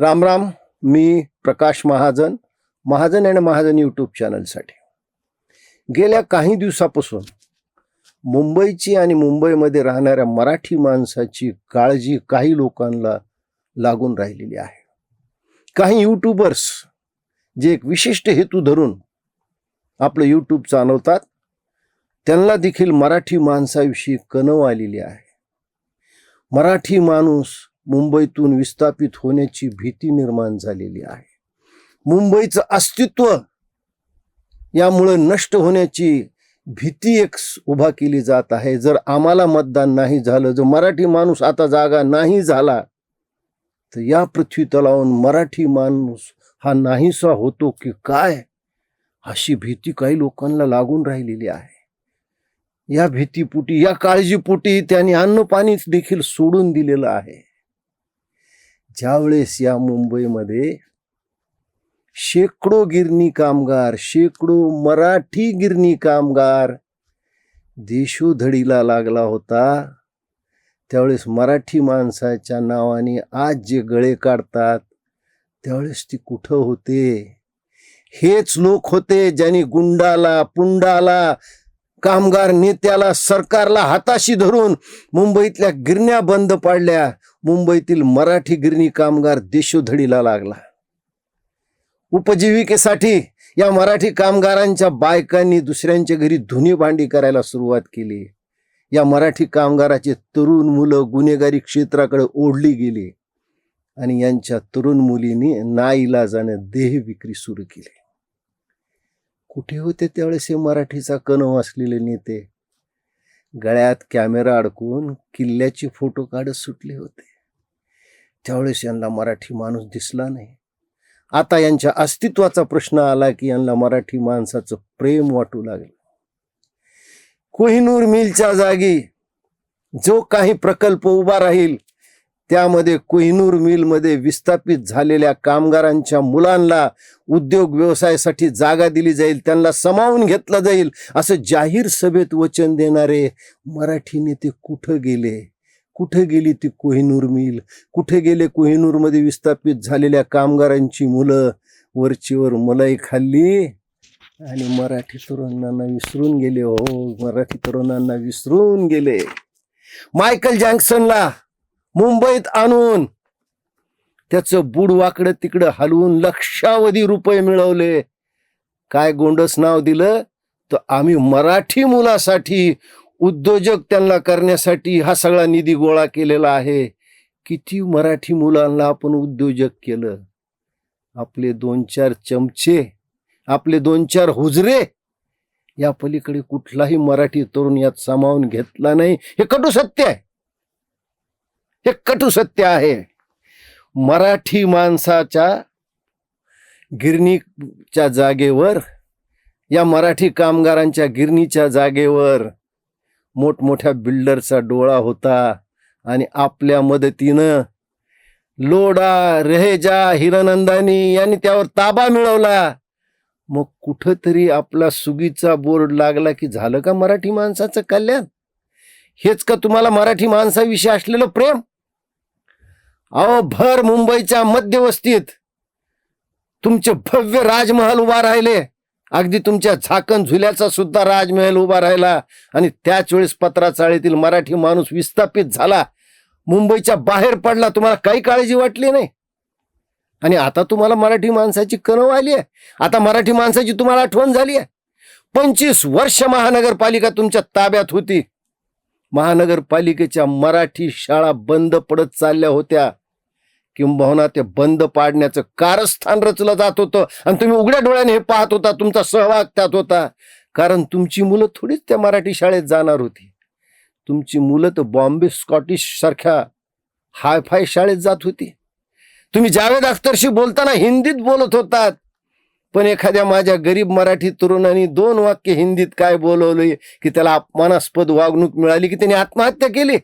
राम राम मी प्रकाश महाजन महाजन आणि महाजन यूट्यूब चॅनलसाठी गेल्या काही दिवसापासून मुंबईची आणि मुंबईमध्ये राहणाऱ्या मराठी माणसाची काळजी काही लोकांना लागून राहिलेली आहे. काही यूट्यूबर्स जे एक विशिष्ट हेतू धरून आपलं यूट्यूब चालवतात त्यांना देखील मराठी माणसाविषयी कणव आलेली आहे. मराठी माणूस मुंबईतून विस्थापित होण्याची भीती निर्माण झालेली आहे. मुंबईचं अस्तित्व यामुळे नष्ट होण्याची भीती एक उभा केली जात आहे. जर आम्हाला मतदान नाही झालं जर मराठी माणूस आता जागा नाही झाला तर या पृथ्वी तलावून मराठी माणूस हा नाहीसा होतो की काय? अशी भीती काही लोकांना लागून राहिलेली आहे. या भीतीपोटी या काळजीपोटी त्यांनी अन्न पाणी देखील सोडून दिलेलं आहे. ज्यावेळेस या मुंबईमध्ये शेकडो गिरणी कामगार शेकडो मराठी गिरणी कामगार देशोधडीला लागला होता त्यावेळेस मराठी माणसाच्या नावाने आज जे गळे काढतात त्यावेळेस ती कुठं होते? हेच लोक होते ज्यांनी गुंडाला पुंडाला कामगार नेत्याला सरकारला हाताशी धरून मुंबईतल्या गिरण्या बंद पाडल्या. मुंबईतील मराठी गिरणी कामगार देशोधडीला लागला. उपजीविकेसाठी या मराठी कामगारांच्या बायकांनी दुसऱ्यांच्या घरी धुनी भांडी करायला सुरुवात केली. या मराठी कामगाराचे तरुण मुलं गुन्हेगारी क्षेत्राकडे ओढली गेली आणि यांच्या तरुण मुलींनी नाईलाजाने देह विक्री सुरू केली. कुठे होते त्यावेळेस हे मराठीचा कणव असलेले नेते? गळ्यात कॅमेरा अडकून किल्ल्याचे फोटो काढत सुटले होते. त्यावेळेस यांना मराठी माणूस दिसला नाही. आता यांच्या अस्तित्वाचा प्रश्न आला की यांना मराठी माणसाचं प्रेम वाटू लागलं. कोहिनूर मिलच्या जागी जो काही प्रकल्प उभा राहील त्यामध्ये कोहिनूर मिलमध्ये विस्थापित झालेल्या कामगारांच्या मुलांना उद्योग व्यवसायासाठी जागा दिली जाईल त्यांना समावून घेतलं जाईल असं जाहीर सभेत वचन देणारे मराठी नेते कुठं गेले? कुठे गेली ती कोहिनूर मिल? कुठे गेले कोहिनूरमध्ये विस्थापित झालेल्या कामगारांची मुलं? वरचीवर मलाई खाल्ली आणि मराठी तरुणांना विसरून गेले. हो मराठी तरुणांना विसरून गेले. मायकल जॅक्सनला मुंबईत आणून त्याचं बुड वाकडं तिकडं हलवून लक्षावधी रुपये मिळवले. काय गोंडस नाव दिलं? तर आम्ही मराठी मुलासाठी उद्योजक त्यांना करण्यासाठी हा सगळा निधी गोळा केलेला आहे. किती मराठी मुलांना आपण उद्योजक केलं. आपले दोन चार चमचे आपले दोन चार हुजरे या पलीकडे कुठलाही मराठी तरुण यात सामावून घेतला नाही. हे कटू सत्य आहे. हे कटू सत्य आहे. मराठी माणसाच्या गिरणीच्या जागेवर या मराठी कामगारांच्या गिरणीच्या जागेवर मोठमोठ्या बिल्डरचा डोळा होता आणि आपल्या मदतीनं लोडा रहेजा हिरानंदानी यांनी त्यावर ताबा मिळवला. मग कुठंतरी आपला सुगीचा बोर्ड लागला की झालं का मराठी माणसाचं कल्याण? हेच का तुम्हाला मराठी माणसाविषयी असलेलं प्रेम? अहो भर मुंबईच्या मध्यवस्तीत तुमचे भव्य राजमहल उभा राहिले. अगदी तुमच्या झाकण झुल्याचा सुद्धा राजमहल उभा राहिला आणि त्याच वेळेस पत्राचाळीतील मराठी माणूस विस्थापित झाला. मुंबईच्या बाहेर पडला तुम्हाला काही काळजी वाटली नाही. आणि आता तुम्हाला मराठी माणसाची कणव आली आहे. आता मराठी माणसाची तुम्हाला आठवण झाली आहे. पंचवीस वर्ष महानगरपालिका तुमच्या ताब्यात होती. महानगरपालिकेच्या मराठी शाळा बंद पडत चालल्या होत्या. किंबहुना ते बंद पाडण्याचं कारस्थान रचलं जात होतं. आणि तुम्ही उघड्या डोळ्याने हे पाहत होता तुमचा सहभाग त्यात होता. कारण तुमची मुलं थोडीच त्या मराठी शाळेत जाणार होती. तुमची मुलं तर बॉम्बे स्कॉटिश सारख्या हायफाय शाळेत जात होती. तुम्ही जावेद अख्तरशी बोलताना हिंदीत बोलत होतात. पण एखाद्या माझ्या गरीब मराठी तरुणांनी दोन वाक्य हिंदीत काय बोलवले की त्याला अपमानास्पद वागणूक मिळाली की त्यांनी आत्महत्या केली?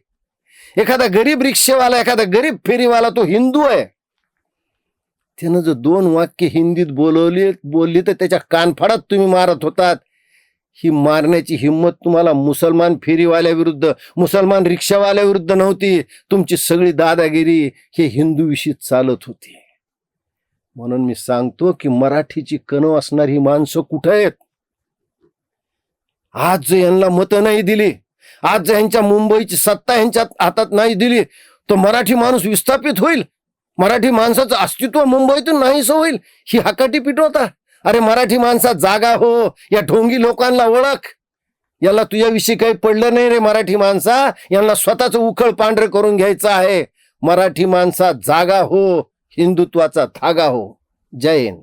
एखादा गरीब रिक्षेवाला एखादा गरीब फेरीवाला तो हिंदू आहे. त्यानं जर दोन वाक्य हिंदीत बोलवली बोलली तर त्याच्या कानफाडात तुम्ही मारत होतात. ही मारण्याची हिंमत तुम्हाला मुसलमान फेरीवाल्याविरुद्ध मुसलमान रिक्षावाल्याविरुद्ध नव्हती. तुमची सगळी दादागिरी हे हिंदूविषयी चालत होती. म्हणून मी सांगतो की मराठीची कणव असणारी माणसं कुठं आहेत? आज यांना मतं नाही दिली आज जर ह्यांच्या मुंबईची सत्ता ह्यांच्या हातात नाही दिली तर मराठी माणूस विस्थापित होईल. मराठी माणसाचं अस्तित्व मुंबईतून नाहीसं होईल. ही हकाटी पिटवता. अरे मराठी माणसा जागा हो या ढोंगी लोकांना ओळख. याला तुझ्याविषयी काही पडलं नाही रे मराठी माणसा. यांना स्वतःचं उखळ पांढरं करून घ्यायचं आहे. मराठी माणसात जागा हो हिंदुत्वाचा धागा हो. जय हिंद.